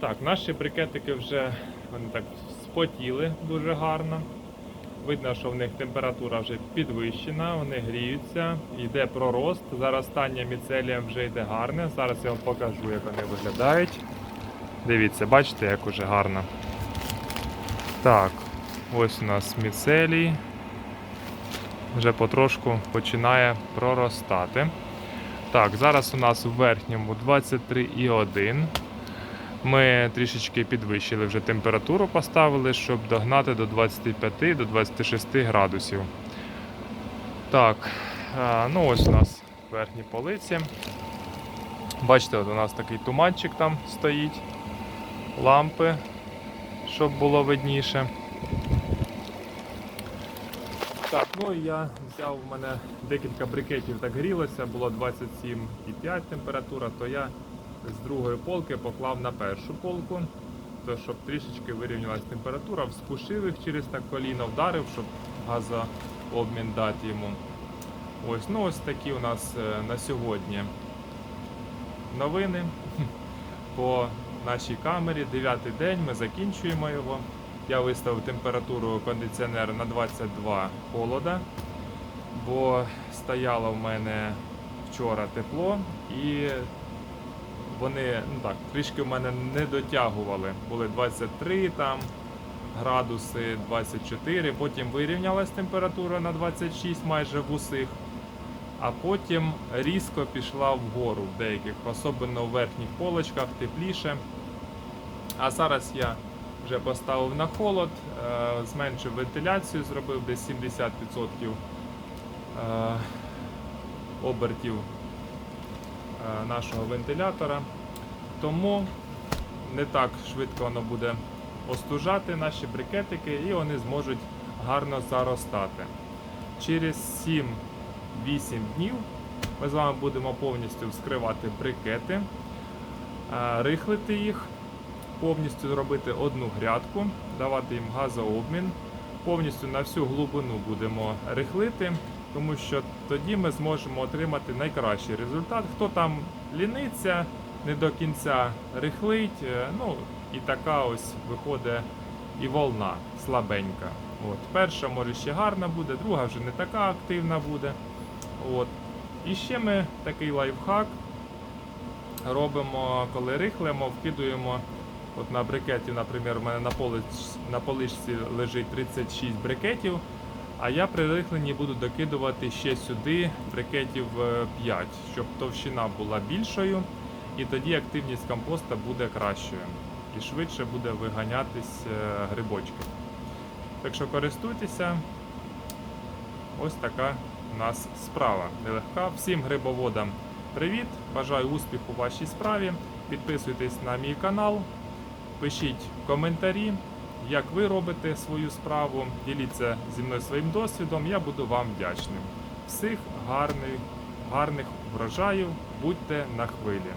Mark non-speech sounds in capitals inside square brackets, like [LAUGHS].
Так, наші брикетики вже вони так спотіли дуже гарно. Видно, що в них температура вже підвищена, вони гріються, йде пророст. Заростання міцелієм вже йде гарне. Зараз я вам покажу, як вони виглядають. Дивіться, бачите, як уже гарно. Так, ось у нас міцелій. Вже потрошку починає проростати. Так, зараз у нас у верхньому 23,1. Ми трішечки підвищили вже температуру, поставили, щоб догнати до 25 до 26 градусів. Так, ну ось у нас верхні полиці. Бачите, от у нас такий туманчик там стоїть, лампи, щоб було видніше. Так, ну і я взяв у мене декілька брикетів так грілося, було 27,5 температура, то я з другої полки поклав на першу полку, то щоб трішечки вирівнялась температура, вспушив їх через так коліно, вдарив, щоб газообмін дати йому. Ось, ну ось такі у нас е, на сьогодні новини [LAUGHS] по нашій камері. Дев'ятий день, ми закінчуємо його. Я виставив температуру кондиціонера на 22 холода, бо стояло в мене вчора тепло і вони ну так, трішки в мене не дотягували. Були 23 там градуси, 24, потім вирівнялась температура на 26 майже в усіх. А потім різко пішла вгору в деяких, особливо в верхніх полочках, тепліше. А зараз я вже поставив на холод, е, зменшив вентиляцію, зробив десь 70% е, обертів нашого вентилятора. Тому не так швидко воно буде остужати наші брикетики і вони зможуть гарно заростати. Через 7-8 днів ми з вами будемо повністю вскривати брикети, е, рихлити їх, повністю робити одну грядку, давати їм газообмін. Повністю на всю глибину будемо рихлити, тому що тоді ми зможемо отримати найкращий результат. Хто там ліниться, не до кінця рихлить, е, ну і така ось виходить і волна слабенька. От. Перша може ще гарна буде, друга вже не така активна буде. От. І ще ми такий лайфхак робимо, коли рихлимо, вкидуємо. От на брикеті, наприклад, у мене на поличці лежить 36 брикетів, а я при рихленні буду докидувати ще сюди брикетів е, 5, щоб товщина була більшою, і тоді активність компоста буде кращою. І швидше буде виганятись е, грибочки. Так що користуйтеся. Ось така у нас справа нелегка. Всім грибоводам привіт! Бажаю успіху у вашій справі. Підписуйтесь на мій канал, пишіть коментарі, як ви робите свою справу. Діліться зі мною своїм досвідом. Я буду вам вдячним. Всіх гарних, гарних врожаїв, будьте на хвилі.